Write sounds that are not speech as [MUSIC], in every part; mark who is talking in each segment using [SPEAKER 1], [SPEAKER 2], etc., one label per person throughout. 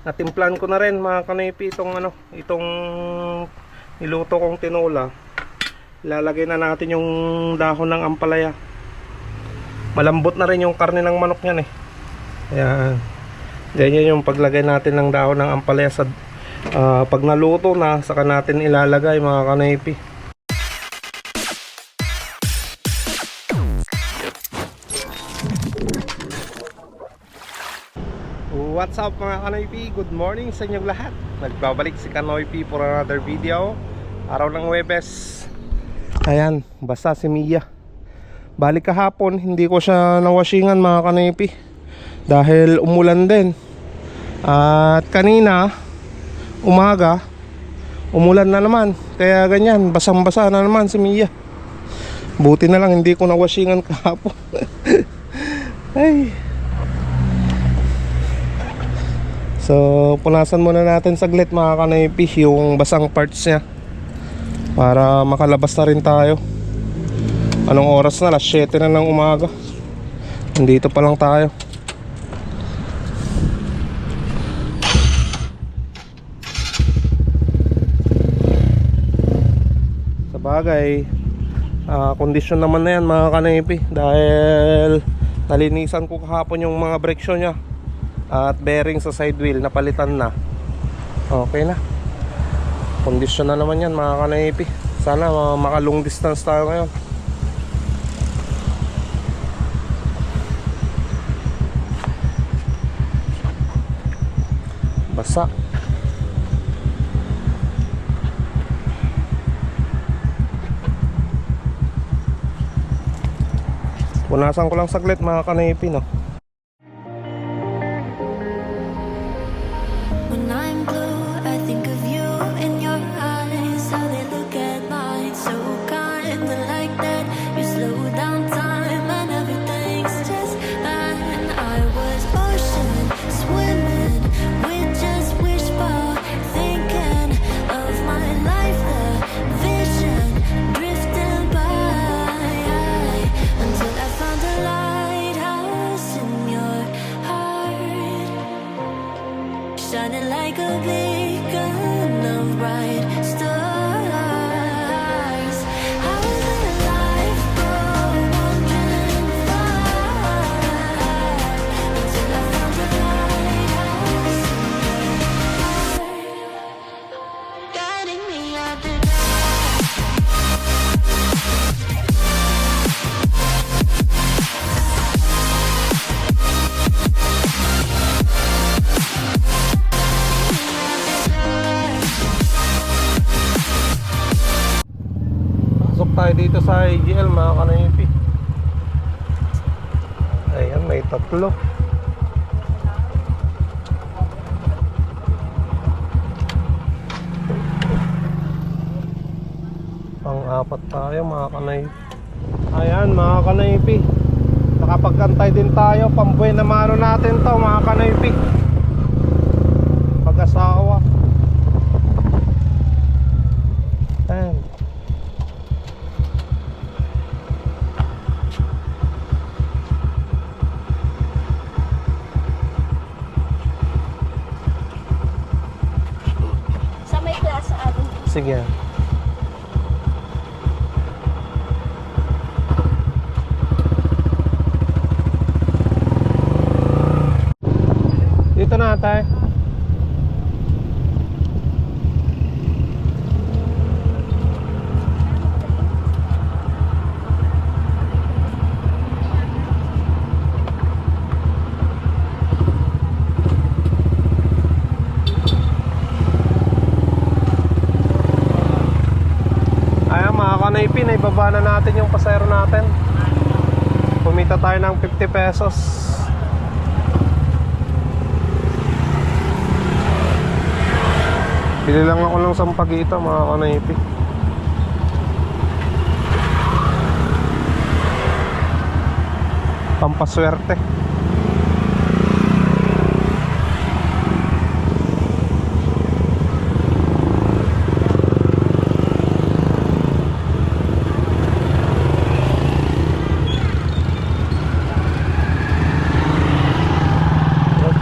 [SPEAKER 1] Natimplan ko na rin mga kanipi itong ano, itong niluto kong tinola. Ilalagay na natin yung dahon ng ampalaya. Malambot na rin yung karne ng manok niyan eh. Ayan. Ganyan yung paglagay natin ng dahon ng ampalaya sa ah, pag naluto na, saka natin ilalagay mga kanipi. What's up mga Kanoypi? Good morning sa inyong lahat. Nagbabalik si Kanoypi for another video. Araw ng Webes. Ayan, basta si Mia. Balik kahapon, hindi ko siya nawashingan mga Kanoypi Dahil umulan din. At kanina, umaga Umulan na naman. Kaya ganyan, basang-basa na naman si Mia. Buti na lang hindi ko nawashingan kahapon. [LAUGHS] Ay So, punasan muna natin saglit mga kanaypi yung basang parts niya para makalabas na rin tayo. Anong oras na? Alas 7 na ng umaga. Nandito pa lang tayo. Sa bagay, ah, kondisyon naman na yan mga kanaypi dahil nalinisan ko kahapon yung mga brake shoe niya at bearing sa side wheel napalitan na. Okay na. Kondisyon na naman yan mga kanaipi sana uh, maka long distance tayo ngayon. Basa. Punasan ko lang saglit mga kanaipi no tayo dito sa IGL mga kanaypi Ayan, may tatlo. Pang-apat tayo mga kanaypi Ayan mga kanaypi Nakapagkantay din tayo. Pambuhay na mano natin to mga kanaypi ગયા natin yung pasero natin. Kumita tayo ng 50 pesos. Bili lang ako ng sampagita mga kanaypi. Pampaswerte.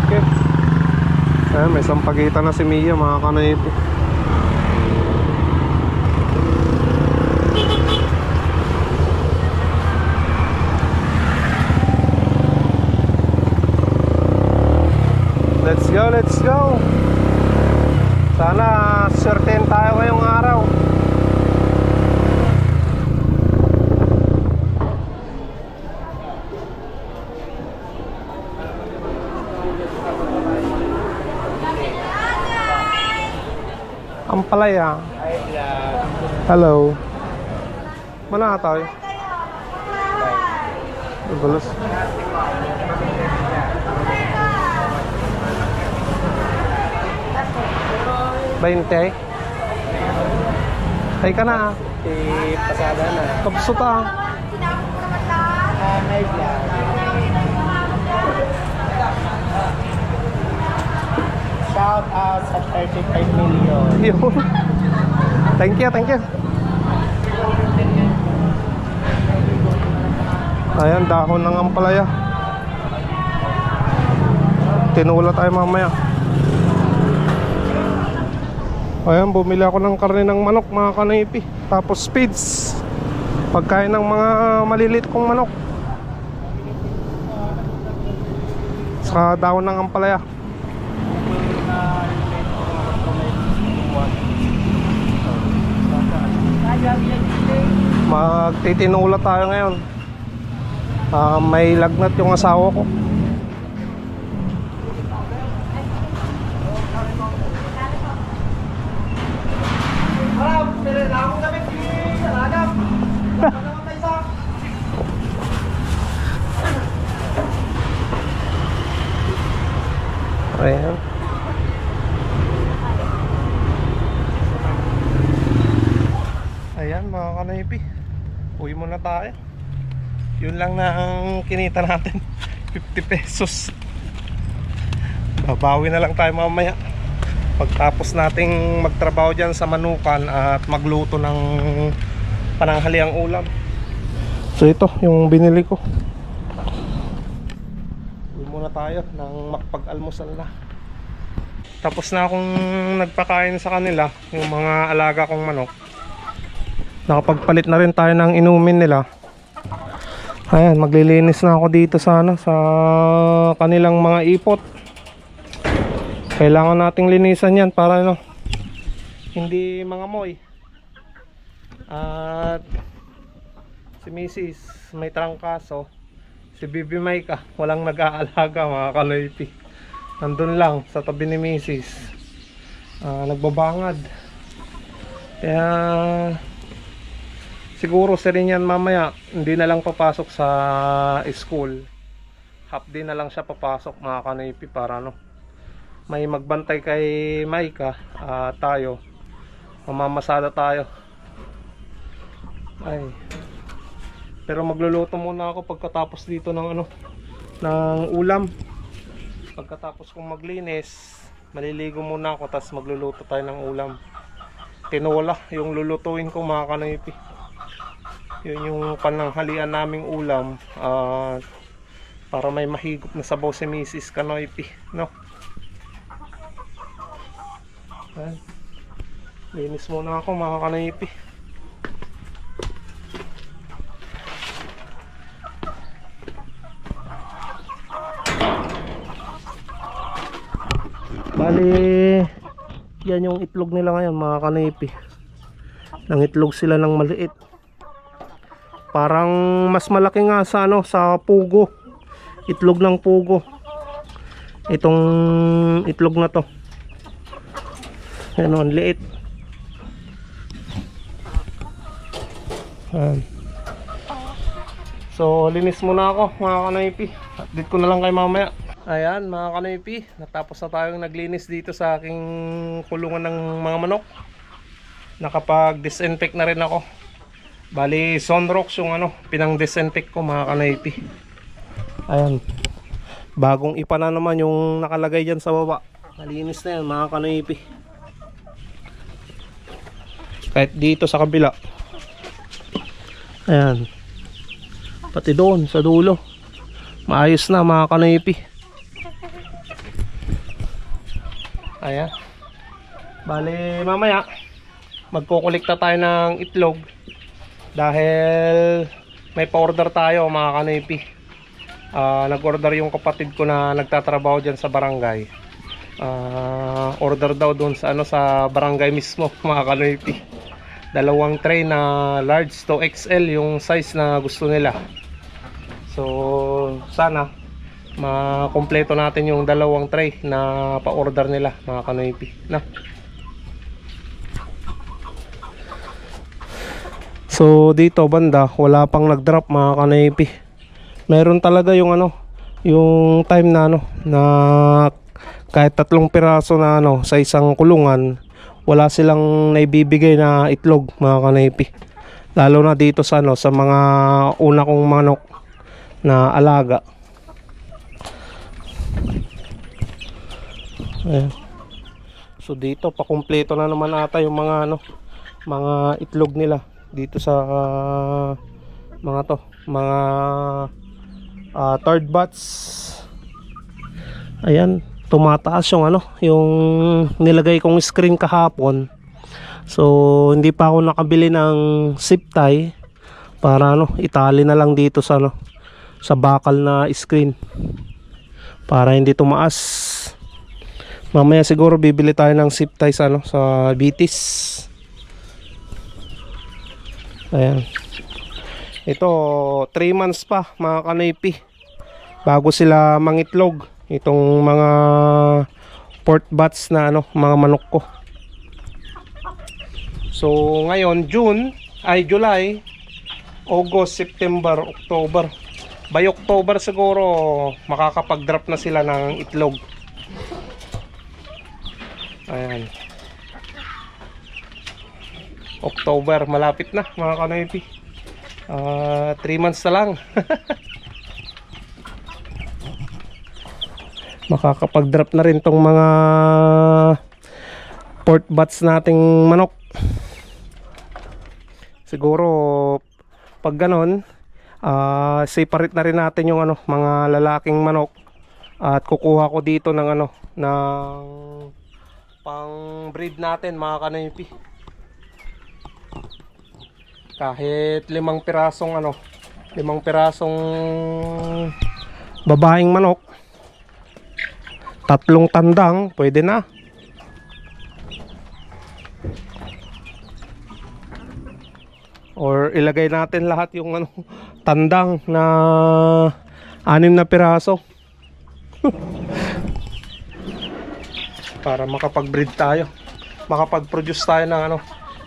[SPEAKER 1] Okay. Ayan, may sampagitan na si Mia mga kanoipi. Palaya. Hello. Mana tayo? Gulos. Bainte. Ay ka na.
[SPEAKER 2] Si pasada na.
[SPEAKER 1] Kapso ta.
[SPEAKER 2] Ah, may vlog. Shout out sa 35 million.
[SPEAKER 1] Yun. Thank you, thank you. Ayan, dahon ng ampalaya. Tinula tayo mamaya. Ayan, bumili ako ng karne ng manok mga kanipi. Tapos speeds. Pagkain ng mga malilit kong manok. Sa dahon ng ampalaya. Magtitinula tayo ngayon. Ah, may lagnat yung asawa ko. Ayan. Ayan mga kanaypi Muna tayo. Yun lang na ang kinita natin. [LAUGHS] 50 pesos. Babawi na lang tayo mamaya. Pagtapos nating magtrabaho dyan sa manukan At magluto ng pananghaliang ulam. So ito yung binili ko. Uwi muna tayo nang makapag-almusal na. Tapos na akong nagpakain sa kanila Yung mga alaga kong manok Nakapagpalit na rin tayo ng inumin nila. Ayan, maglilinis na ako dito sa ano, sa kanilang mga ipot. Kailangan nating linisan 'yan para ano hindi mga moy. At si Mrs. may trangkaso. Si Bibi Maika, walang nag-aalaga mga kaloypi. Nandun lang sa tabi ni Mrs. Ah, nagbabangad. Kaya Siguro si rin yan mamaya hindi na lang papasok sa school. Half day na lang siya papasok mga kanipi para no. May magbantay kay Maika ah, tayo. Mamamasada tayo. Ay. Pero magluluto muna ako pagkatapos dito ng ano ng ulam. Pagkatapos kong maglinis, maliligo muna ako tapos magluluto tayo ng ulam. Tinola yung lulutuin ko mga kanipi yun yung pananghalian naming ulam at para may mahigop na sabaw si Mrs. Kanoypi no Ayan. linis muna ako mga kanoypi bali yan yung itlog nila ngayon mga kanoypi nang itlog sila ng maliit Parang mas malaki nga sa ano sa pugo. Itlog ng pugo. Itong itlog na to. Ano, ang liit. Ayan. So, linis muna ako mga kanaypi. Update ko na lang kay mamaya. Ayan mga kanaypi, natapos na tayong naglinis dito sa aking kulungan ng mga manok. Nakapag-disinfect na rin ako. Bali, Sunrox yung ano, pinang-disinfect ko mga kanaypi. Ayan. Bagong ipa na naman yung nakalagay dyan sa baba. Malinis na yan mga kanaypi. Kahit dito sa kabila. Ayan. Pati doon sa dulo. Maayos na mga kanaypi. Ayan. Bale, mamaya, magkukulikta tayo ng itlog. Dahil may pa-order tayo mga kanipi. Ah, nag-order yung kapatid ko na nagtatrabaho dyan sa barangay. Ah, order daw doon sa ano sa barangay mismo [LAUGHS] mga kanipi. Dalawang tray na large to XL yung size na gusto nila. So, sana makumpleto natin yung dalawang tray na pa-order nila mga kanoypi na so dito banda wala pang nag-drop mga kanoypi meron talaga yung ano yung time na ano na kahit tatlong piraso na ano sa isang kulungan wala silang naibibigay na itlog mga kanoypi lalo na dito sa ano sa mga una kong manok na alaga. Ayan. So dito pakumpleto na naman ata yung mga ano, mga itlog nila dito sa ah, mga to, mga ah, third batch. Ayan, tumataas yung ano, yung nilagay kong screen kahapon. So hindi pa ako nakabili ng zip tie para ano, itali na lang dito sa ano, sa bakal na screen para hindi tumaas. Mamaya siguro bibili tayo ng zip tie sa ano sa Bitis. Ayan. Ito 3 months pa mga kanaypi. Bago sila mangitlog itong mga port bats na ano mga manok ko. So ngayon June ay July, August, September, October. By October siguro makakapag-drop na sila ng itlog. Ayan. October, malapit na mga kanoypi. 3 months na lang. [LAUGHS] Makakapag-drop na rin tong mga port bats nating manok. Siguro pag ganon, ah separate na rin natin yung ano, mga lalaking manok at kukuha ko dito ng ano ng pang breed natin mga kanoypi kahit limang pirasong ano limang pirasong babaeng manok tatlong tandang pwede na. Or ilagay natin lahat yung ano tandang na anim na piraso. [LAUGHS] Para makapag-breed tayo makapag-produce tayo ng ano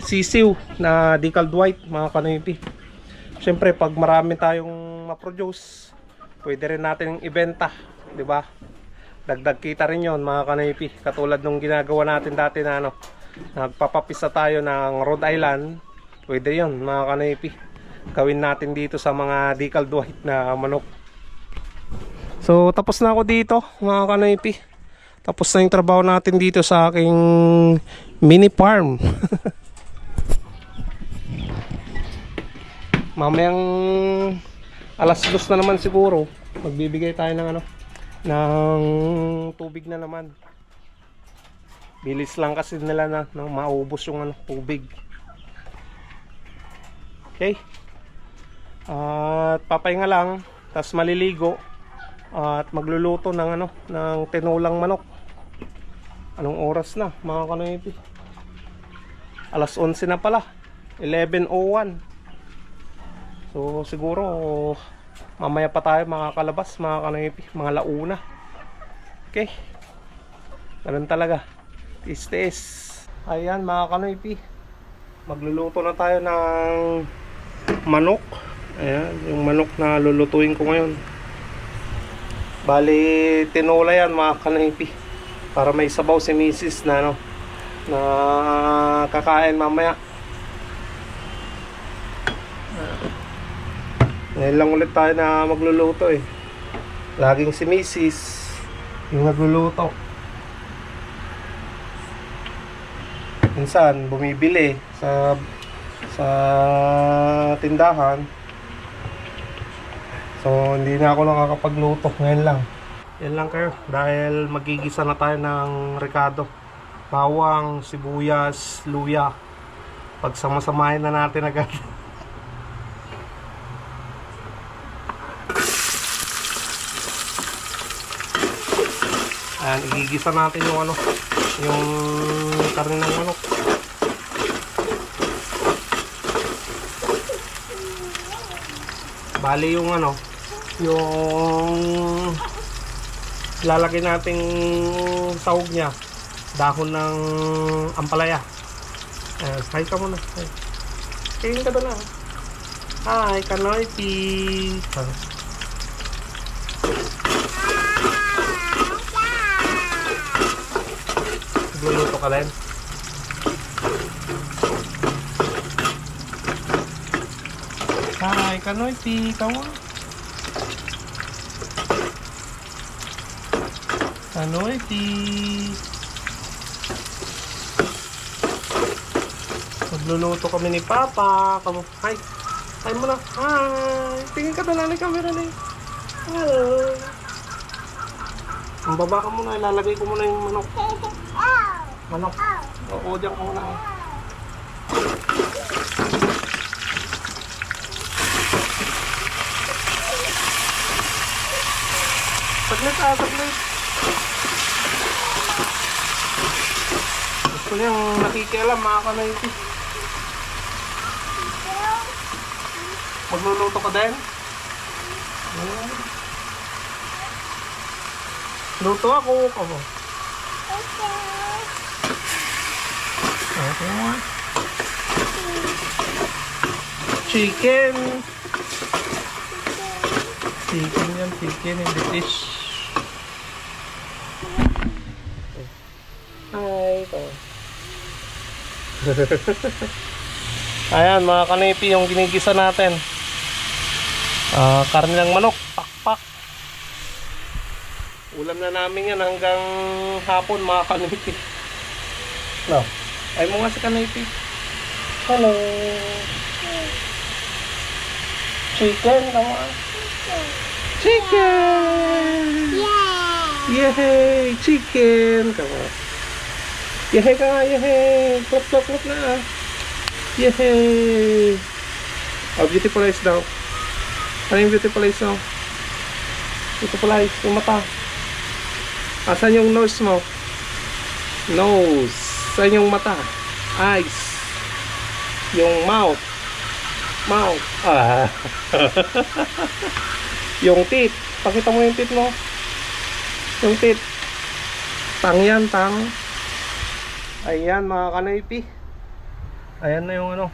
[SPEAKER 1] sisiw na decaled white mga kanoypi syempre pag marami tayong ma-produce pwede rin natin ibenta di ba? Dagdag kita rin yon mga kanoypi katulad nung ginagawa natin dati na ano nagpapapisa tayo ng Rhode Island pwede yon mga kanoypi gawin natin dito sa mga decaled white na manok. So tapos na ako dito mga kanoypi tapos na yung trabaho natin dito sa aking mini farm. [LAUGHS] Mamayang alas dos na naman siguro, magbibigay tayo ng ano, ng tubig na naman. Bilis lang kasi nila na, na maubos yung ano, tubig. Okay. At papahinga lang, tapos maliligo at magluluto ng ano, ng tinulang manok. Anong oras na mga kanoypi? Alas 11 na pala. 11.01. So siguro mamaya pa tayo makakalabas mga kanoypi. Mga launa. Okay. Ganun talaga. Tiis-tiis. Ayan mga kanoypi. Magluluto na tayo ng manok. Ayan, yung manok na lulutuin ko ngayon. Bali, tinola yan mga kanoypi para may sabaw si misis na ano na kakain mamaya ngayon lang ulit tayo na magluluto eh. Laging si misis yung nagluluto. Minsan bumibili sa sa tindahan. So hindi na ako nakakapagluto. Ngayon lang. Yan lang kayo. Dahil magigisa na tayo ng Ricardo bawang, sibuyas, luya. Pagsama-samahin na natin agad. [LAUGHS] Ayan, igigisa natin yung ano, yung karne ng manok. Bali yung ano, yung lalagay nating sahog niya, dahon ng ampalaya. Ayan, hi ka muna. Hi. Tingin ka doon na. Hi, Kanoypi. Magluluto ka rin. Hi, Kanoypi. Come on. Kanoypi. Magluluto kami ni Papa. Kamu, hi. Hi mo na. Hi. Tingin ka doon, camera na. Hello. Ang baba ka muna, ilalagay ko muna yung manok. Manok. Oo, diyan ka muna. Saglit ah, saglit. Gusto niya yung nakikialam, mga kanayti. Magluluto ka din? Luto ako. Okay mo ah. Chicken. Chicken yan, chicken hindi fish. Hi. [LAUGHS] Ayan mga kanipi yung ginigisa natin. Ah, karne ng manok, pakpak. Ulam na namin yan hanggang hapon mga kanipi. No. Ay mo nga si kanipi. Hello. Chicken, kamo. Chicken! Yay! Chicken! Kamo. Yehey ka nga, yehey! Klop, klop, klop na. Yehey! Oh, beautiful eyes daw. Ano yung beautiful eyes mo? Beautiful eyes, yung mata. Asan yung nose mo? Nose. Saan yung mata? Eyes. Yung mouth. Mouth. Ah. [LAUGHS] yung teeth. Pakita mo yung teeth mo. Yung teeth. Tang yan, tang. Ayan mga kanaypi. Ayan na yung ano.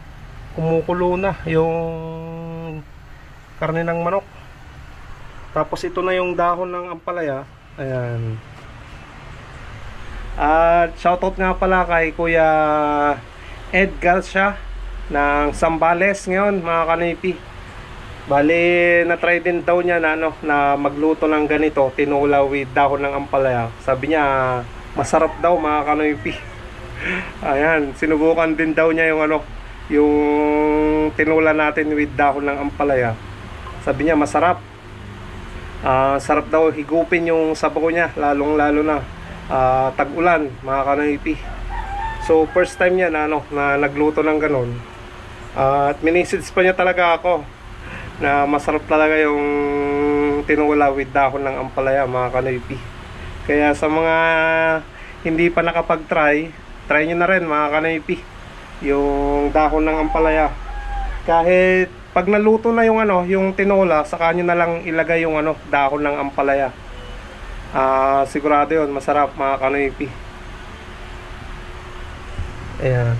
[SPEAKER 1] Kumukulo na yung karne ng manok. Tapos ito na yung dahon ng ampalaya. Ayan. At shoutout nga pala kay Kuya Ed Galsya ng Sambales ngayon mga kanipi. Bali, na-try din daw niya na, ano, na magluto ng ganito, tinula with dahon ng ampalaya. Sabi niya, masarap daw mga kanipi. [LAUGHS] Ayan, sinubukan din daw niya yung ano, yung tinula natin with dahon ng ampalaya. Sabi niya, masarap. Ah, sarap daw higupin yung sabaw niya, lalong lalo na ah, tag-ulan, mga kanipi. So, first time niya na, ano, na nagluto ng ganon. Ah, at minisits pa niya talaga ako na masarap talaga yung tinula with dahon ng ampalaya, mga kanipi. Kaya sa mga hindi pa nakapag-try, try nyo na rin mga kanipi yung dahon ng ampalaya kahit pag naluto na yung ano yung tinola saka nyo na lang ilagay yung ano dahon ng ampalaya ah sigurado yun masarap mga kanipi ayan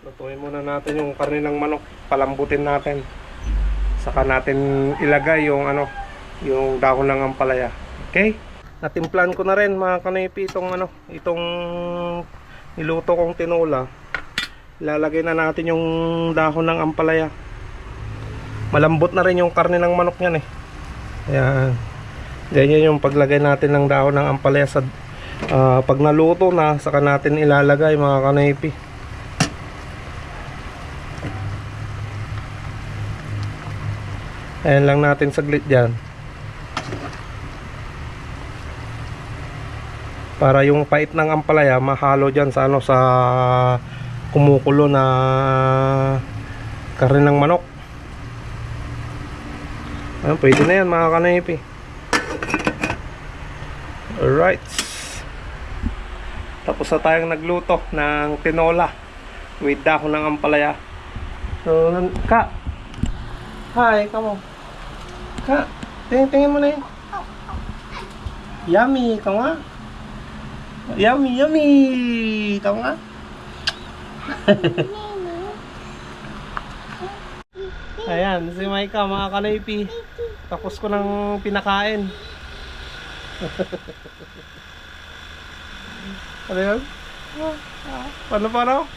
[SPEAKER 1] Lutuin muna natin yung karne ng manok. Palambutin natin. Saka natin ilagay yung ano, yung dahon ng ampalaya. Okay? natimplan ko na rin mga kanipi itong ano itong niluto kong tinola. Lalagay na natin yung dahon ng ampalaya. Malambot na rin yung karne ng manok niyan eh. Ayan. Ganyan yung paglagay natin ng dahon ng ampalaya sa uh, pag naluto na saka natin ilalagay mga kanipi. Ayan lang natin saglit dyan. Para yung pait ng ampalaya mahalo dyan sa ano sa kumukulo na karne ng manok. Ayan, pwede na yan mga kanipi. Alright. Tapos na tayong nagluto ng tinola with dahon ng ampalaya. So, ka. Hi, on. Ka, tingin, tingin mo na yun. Yummy, ikaw nga. Yummy, yummy. Ikaw nga. [LAUGHS] Ayan, si Maika, mga kanaypi. Tapos ko nang pinakain. [LAUGHS] ano yun? Paano, paano?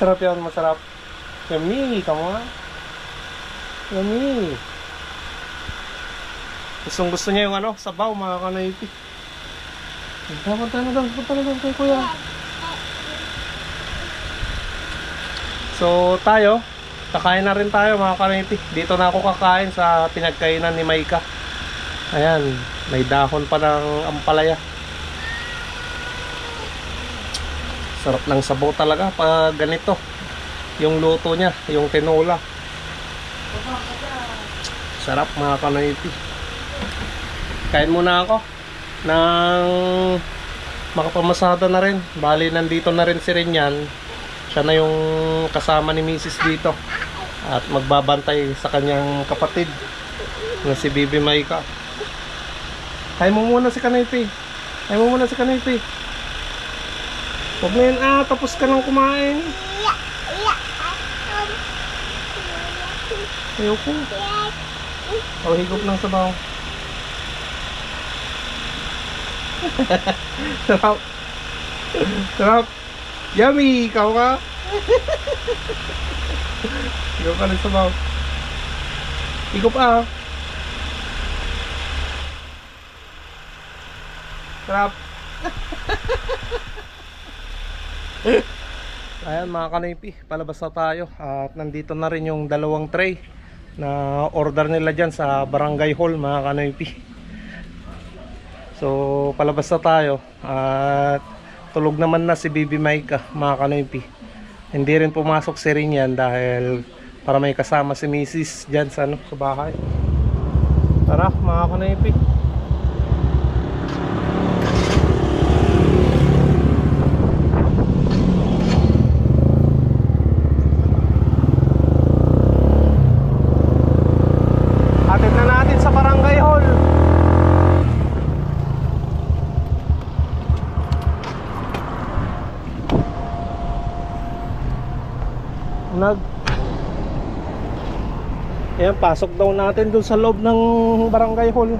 [SPEAKER 1] Sarap yan, masarap. Yummy, ikaw nga. Yummy. Gustong gusto niya yung ano, sabaw, mga kanaypi. Punta, na doon, punta na doon kay kuya. So, tayo, kakain na rin tayo mga kanaypi. Dito na ako kakain sa pinagkainan ni Maika. Ayan, may dahon pa ng ampalaya. Sarap ng sabaw talaga pag ganito. Yung luto niya, yung tinola. Sarap mga kanaypi. Kain muna ako ng makapamasada na rin. Bali, nandito na rin si Rinyan. Siya na yung kasama ni Mrs. dito. At magbabantay sa kanyang kapatid na si Bibi Maika. Hay mo muna si Kanipi. Hay mo muna si Kanipi. Huwag na yun ah, tapos ka nang kumain. Ayoko. O, higop ng sabaw. [LAUGHS] Sarap. Sarap. Yummy! Ikaw ka? Ikaw ka ng sabaw. Higop ah. Sarap. Ayan mga kanipi, palabas na tayo at nandito na rin yung dalawang tray na order nila dyan sa barangay hall mga kanipi. So palabas na tayo at tulog naman na si Bibi Maika mga kanipi. Hindi rin pumasok si Rinyan dahil para may kasama si Mrs. dyan sa, ano, sa bahay. Tara mga kanipi. Atid na natin sa barangay hall. Nag Ayan, pasok daw natin dun sa loob ng barangay hall.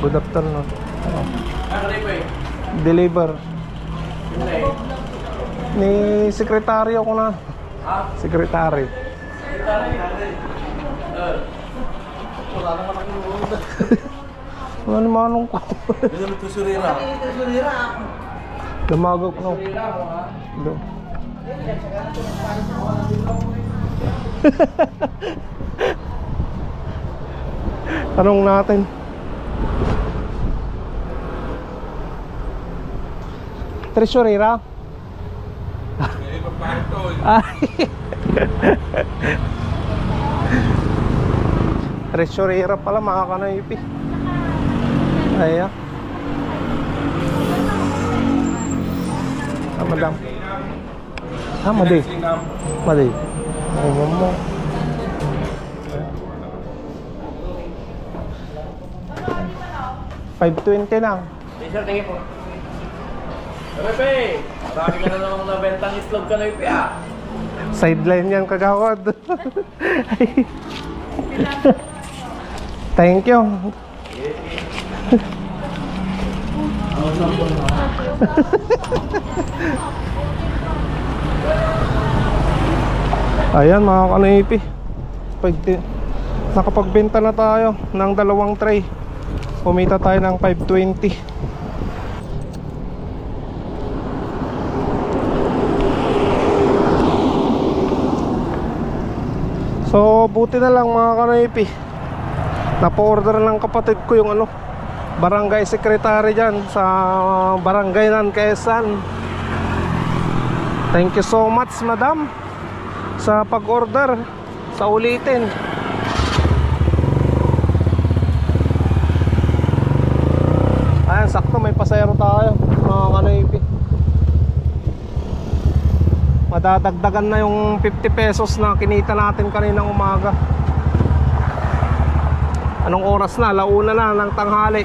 [SPEAKER 1] Good afternoon. Deliver. Ni sekretaryo ko na. Sekretary. Wala naman anong ko. Damagok no. Do. Tanong natin. Tresurera? Ay. [LAUGHS] Tresurera pala mga kanaypi. Ay, ah. Ah, madam. Ah, madi. Madi. Ay, mo. Five twenty lang.
[SPEAKER 3] Sir, tingin po. Pepe, marami ka na namang nabentang itlog ka na yung piya.
[SPEAKER 1] Sideline yan kagawad. [LAUGHS] Thank you. [LAUGHS] Ayan mga kanipi. Pag Nakapagbenta na tayo ng dalawang tray. Kumita tayo ng 520. So, buti na lang mga kanoypi. Napa-order ng kapatid ko yung ano, barangay secretary dyan sa barangay ng Quezon. Thank you so much, madam, sa pag-order, sa ulitin. Ayan, sakto may pasayro tayo, mga kanoypi. Madadagdagan na yung 50 pesos na kinita natin kaninang umaga. Anong oras na? Launa na ng tanghali.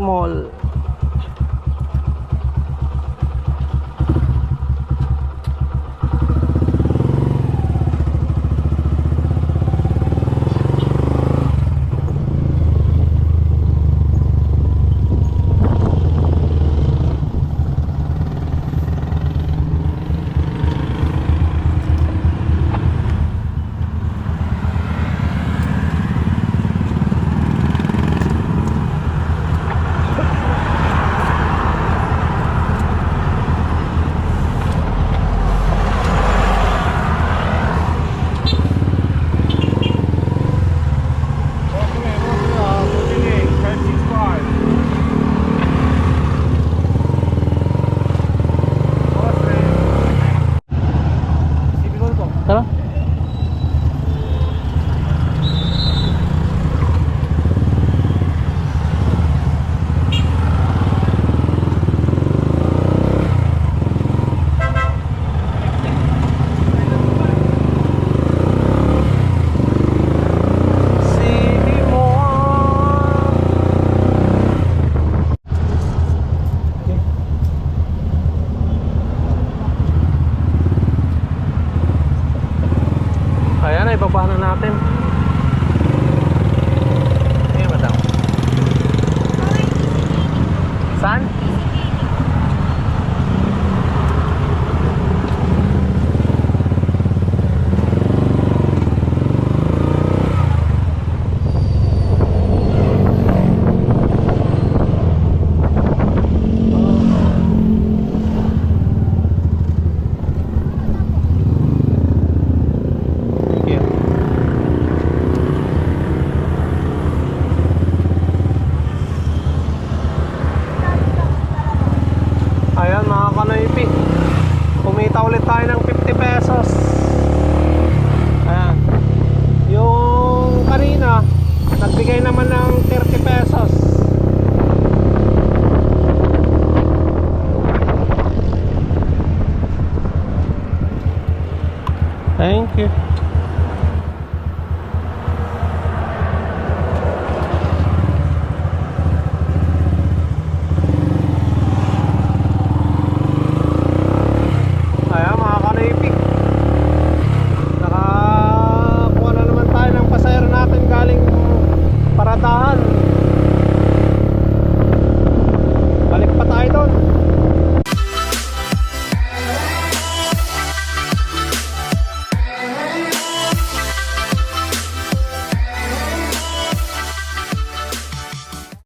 [SPEAKER 1] Mall.